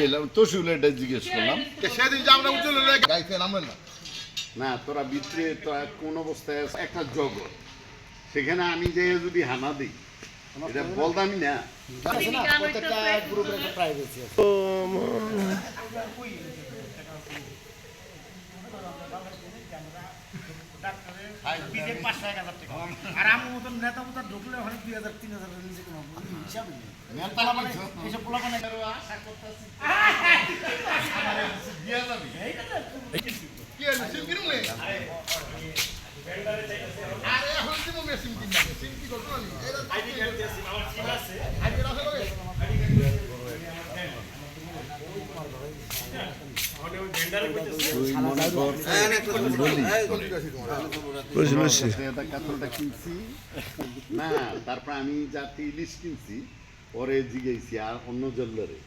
গেলাম তসুল এটা জিজ্ঞেস করলাম। সেদিন যে আমরা উজ্জ্বল গাইতে নামলেন না। না তোরা ভিতরে তো কোন অবস্থায় একটা জগৎ। সেখানে আমি যে যদি হানা দিই এটা বলতামই না। না প্রত্যেকটা গ্রুপের একটা প্রাইভেসি আছে। বিজেপি পাঁচশো এক হাজার টাকা। আর আমার মতন নেতা মতো ঢুকলে ওখানে দুই হাজার তিন হাজার কোনো হিসাব নেই। কি আরে এখন সিম মেশিন সিম মেশিন কি করতে পারি আইডি কার্ড সিম আছে আইডি কার্ড আছে লগে তুই মনে কর আমি বলি বসে বসে এটা কাতলটা কিনছি না তারপর আমি জাতি ইলিশ কিনছি পরে জিগেছি আর অন্য জল্লরে।